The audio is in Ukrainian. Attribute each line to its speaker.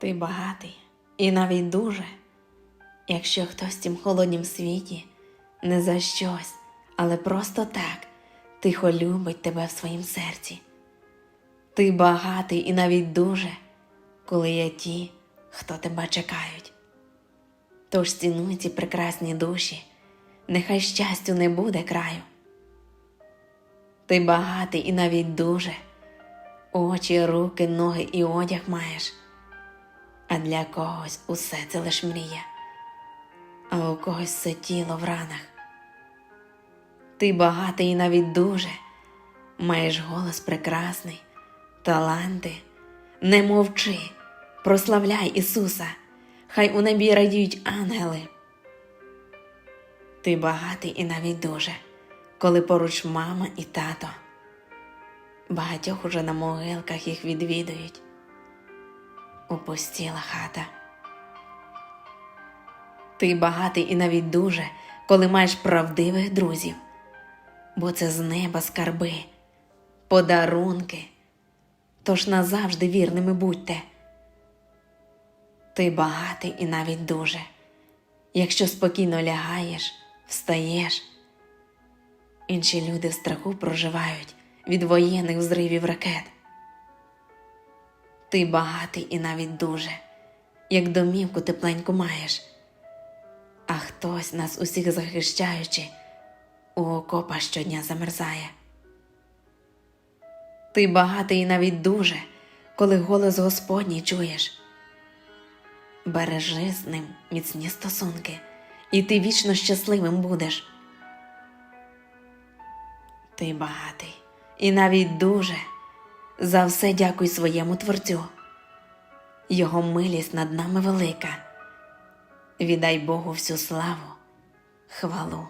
Speaker 1: Ти багатий і навіть дуже, якщо хтось в цім холоднім світі не за щось, але просто так тихо любить тебе в своїм серці. Ти багатий і навіть дуже, коли є ті, хто тебе чекають. Тож цінуй ці прекрасні душі, нехай щастю не буде краю. Ти багатий і навіть дуже, очі, руки, ноги і одяг маєш. А для когось усе це лиш мрія, а у когось все тіло в ранах. Ти багатий і навіть дуже, маєш голос прекрасний, таланти. Не мовчи, прославляй Ісуса, хай у небі радіють ангели. Ти багатий і навіть дуже, коли поруч мама і тато. Багатьох уже на могилках їх відвідують. Опустіла хата. Ти багатий і навіть дуже, коли маєш правдивих друзів, бо це з неба скарби, подарунки. Тож назавжди вірними будьте. Ти багатий і навіть дуже, якщо спокійно лягаєш, встаєш. Інші люди в страху проживають від воєнних взривів ракет. Ти багатий і навіть дуже, як домівку тепленьку маєш, а хтось нас усіх захищаючи, у окопа щодня замерзає. Ти багатий і навіть дуже, коли голос Господній чуєш. Бережи з ним міцні стосунки, і ти вічно щасливим будеш. Ти багатий і навіть дуже. За все дякуй своєму Творцю. Його милість над нами велика. Віддай Богу всю славу, хвалу.